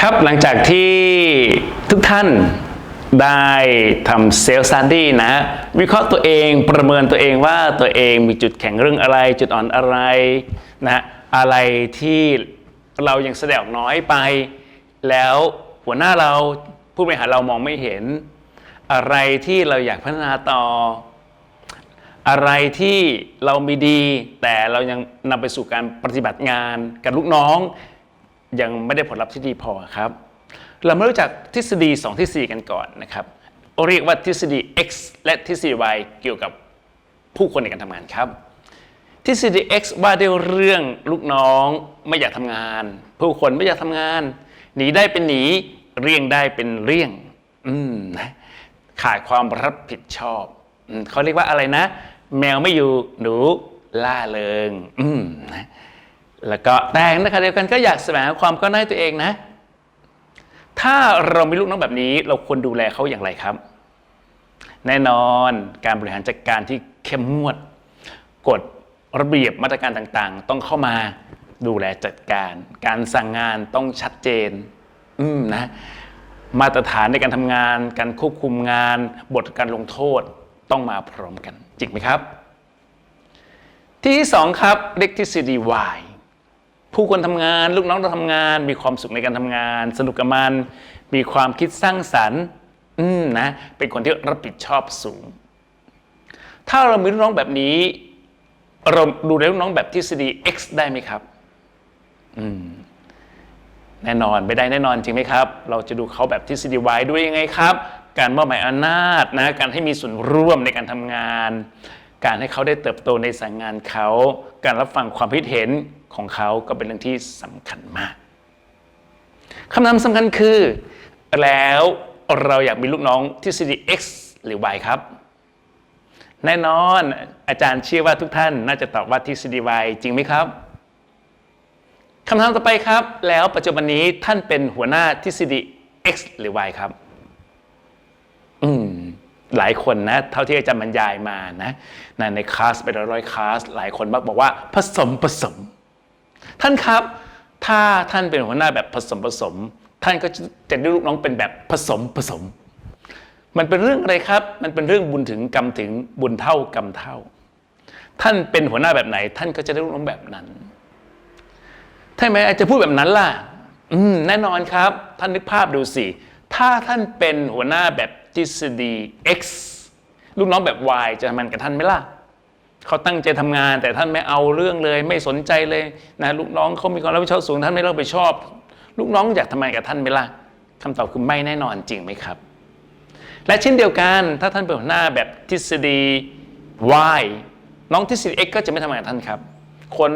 ครับหลังจากที่ทุกท่านได้ทำเซลล์สตันดี้นะ วิเคราะห์ตัวเองประเมินตัวเองว่าตัวเองมีจุดแข็งเรื่องอะไร จุดอ่อนอะไรนะอะไรที่เรายังแสดงน้อยไป แล้วหัวหน้าเราผู้บริหารเรามองไม่เห็น อะไรที่เราอยากพัฒนาต่อ อะไรที่เรามีดี แต่เรายังนำไปสู่การปฏิบัติงานกับลูกน้อง ยังไม่ได้ผลลัพธ์ที่ดีพอครับ เรามารู้จักทฤษฎี 2 ทฤษฎีกันก่อนนะครับเรียกว่าทฤษฎี X และทฤษฎี Y เกี่ยวกับผู้คนในการทำงานครับ ทฤษฎี X ว่าด้วยเรื่องลูกน้องไม่อยากทำงาน ผู้คนไม่อยากทำงาน หนีได้เป็นหนีเรี่ยงได้เป็นเรี่ยงอืมนะขาดความรับผิดชอบอเขาเรียกว่าอะไรนะ แมวไม่อยู่หนูล่าเริง อืมนะ แล้วก็แต่ในขณะเดียวกันก็อยากแสวงความก้าวหน้าตัวเองนะ ถ้าเรามีลูกน้องแบบนี้ เราควรดูแลเขาอย่างไรครับ แน่นอนการบริหารจัดการที่เข้มงวดกฎระเบียบมาตรการต่างๆ ต้องเข้ามาดูแลจัดการ การสั่งงานต้องชัดเจน อืมนะ มาตรฐานในการทำงาน การควบคุมงาน บทการลงโทษต้องมาพร้อมกัน จริงไหมครับ ที่สองครับเรียกทฤษฎี Y ผู้คนทำงาน ลูกน้องเราทำงาน มีความสุขในการทำงาน สนุกกับมัน มีความคิดสร้างสรรค์ อืมนะ เป็นคนที่รับผิดชอบสูง ถ้าเรามีลูกน้องแบบนี้ เราดูแลลูกน้องแบบทฤษฎี X ได้ไหมครับ อืมแน่นอนไม่ได้แน่นอนจริงไหมครับ เราจะดูเขาแบบทฤษฎี Y ด้วยยังไงครับ การมอบหมายอำนาจนะ การให้มีส่วนร่วมในการทำงาน การให้เขาได้เติบโตในสายงานเขา การรับฟังความคิดเห็นของเขาก็เป็นเรื่องที่สำคัญมากคำถามสำคัญคือ แล้วเราอยากมีลูกน้องทฤษฎี X หรือ Y ครับ แน่นอนอาจารย์เชื่อว่าทุกท่านน่าจะตอบว่าทฤษฎี Y จริงไหมครับคำถามต่อไปครับ แล้วปัจจุบันนี้ท่านเป็นหัวหน้าทฤษฎี X หรือ Y ครับ หลายคนนะเท่าที่อาจารย์บรรยายมานะนะในคลาสเป็นร้อยๆคลาสหลายคนมักบอกว่าผสมผสม ท่านครับ ถ้าท่านเป็นหัวหน้าแบบผสมผสม ท่านก็จะจะได้ลูกน้องเป็นแบบผสมผสม มันเป็นเรื่องอะไรครับ มันเป็นเรื่องบุญถึงกรรมถึงบุญเท่ากรรมเท่า ท่านเป็นหัวหน้าแบบไหน ท่านก็จะได้ลูกน้องแบบนั้นใช่ไหมอาจจะพูดแบบนั้นล่ะ อืมแน่นอนครับ ท่านนึกภาพดูสิ ถ้าท่านเป็นหัวหน้าแบบทฤษฎี X ลูกน้องแบบ Y จะทำงานกับท่านไหมล่ะเขาตั้งใจทำงาน แต่ท่านไม่เอาเรื่องเลย ไม่สนใจเลยนะลูกน้องเขามีความรับผิดชอบสูงท่านไม่รับผิดชอบ ลูกน้องอยากทำงานกับท่านไหมล่ะคำตอบคือไม่แน่นอนจริงไหมครับ และเช่นเดียวกันถ้าท่านเป็นหัวหน้าแบบทฤษฎี Y น้องทฤษฎี X ก็จะไม่ทำงานกับท่านครับ คน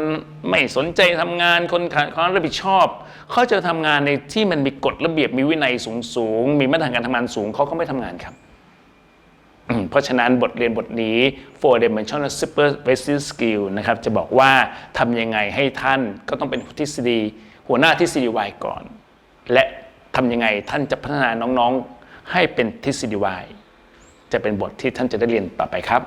ไม่สนใจทำงานคนขาดความรับผิดชอบเขาจะทำงานในที่มันมีกฎระเบียบมีวินัยสูงสูงมีมาตรฐานการทำงานสูงเขาก็ไม่ทำงานครับเพราะฉะนั้นบทเรียนบทนี้ four dimensional super basic skill นะครับจะบอกว่าทำยังไงให้ท่านก็ต้องเป็นทฤษฎีหัวหน้าทฤษฎี Y ก่อน และทำยังไงท่านจะพัฒนาน้องๆให้เป็นทฤษฎี Y จะเป็นบทที่ท่านจะได้เรียนต่อไปครับ